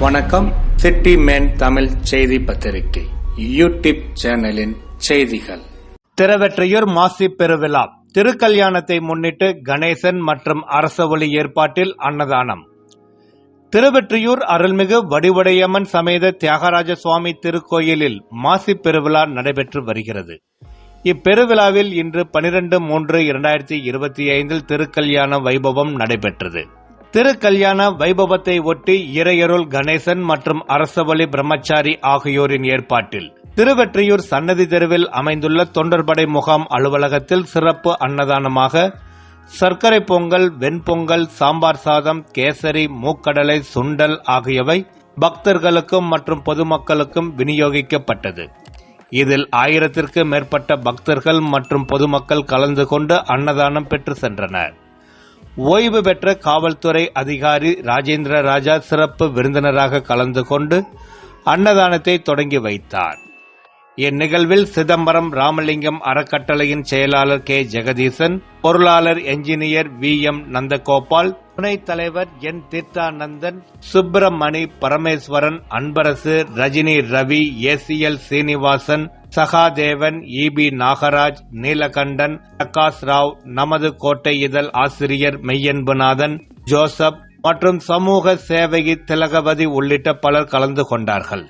வணக்கம். City man Tamil செய்தி பத்திரிகை. யூடியூப் சேனலின் செய்திகள். திருவெற்றியூர் மாசி பெருவிழா. திருக்கல்யாணத்தை முன்னிட்டு கணேசன் மற்றும் அரச ஒளி ஏற்பாட்டில் அன்னதானம். திருவெற்றியூர் அருள்மிகு வடிவடையம்மன் சமேத தியாகராஜ சுவாமி திருக்கோயிலில் மாசி பெருவிழா நடைபெற்று வருகிறது. இப்பெருவிழாவில் இன்று பனிரெண்டு மூன்று இரண்டாயிரத்தி இருபத்தி ஐந்தில் திருக்கல்யாண வைபவம் நடைபெற்றது. திருக்கல்யாண வைபவத்தை ஒட்டி இறையருள் கணேசன் மற்றும் அரசவழி பிரம்மச்சாரி ஆகியோரின் ஏற்பாட்டில் திருவெற்றியூர் சன்னதி தெருவில் அமைந்துள்ள தொண்டர்படை முகாம் அலுவலகத்தில் சிறப்பு அன்னதானமாக சர்க்கரை பொங்கல் வெண்பொங்கல் சாம்பார் சாதம் கேசரி மூக்கடலை சுண்டல் ஆகியவை பக்தர்களுக்கும் மற்றும் பொதுமக்களுக்கும் விநியோகிக்கப்பட்டது. இதில் ஆயிரத்திற்கு மேற்பட்ட பக்தர்கள் மற்றும் பொதுமக்கள் கலந்து கொண்டு அன்னதானம் பெற்று சென்றனர். ஓய்வு பெற்ற காவல்துறை அதிகாரி ராஜேந்திர ராஜா சிறப்பு விருந்தினராக கலந்து கொண்டு அன்னதானத்தை தொடங்கி வைத்தார். இந்நிகழ்வில் சிதம்பரம் ராமலிங்கம் அறக்கட்டளையின் செயலாளர் கே. ஜெகதீசன் பொருளாளர் என்ஜினியர் வி. எம். நந்தகோபால் துணைத் தலைவர் N. Theerthanandan Subramani Parameswaran Anbarasu Rajini Ravi ACL Srinivasan Sahadevan EP Nagaraj Neelakandan Prakash Rao நமது கோட்டை இதழ் ஆசிரியர் மெய்யன்புநாதன் ஜோசப் மற்றும் சமூக சேவகி திலகவதி உள்ளிட்ட பலர் கலந்து கொண்டார்கள்.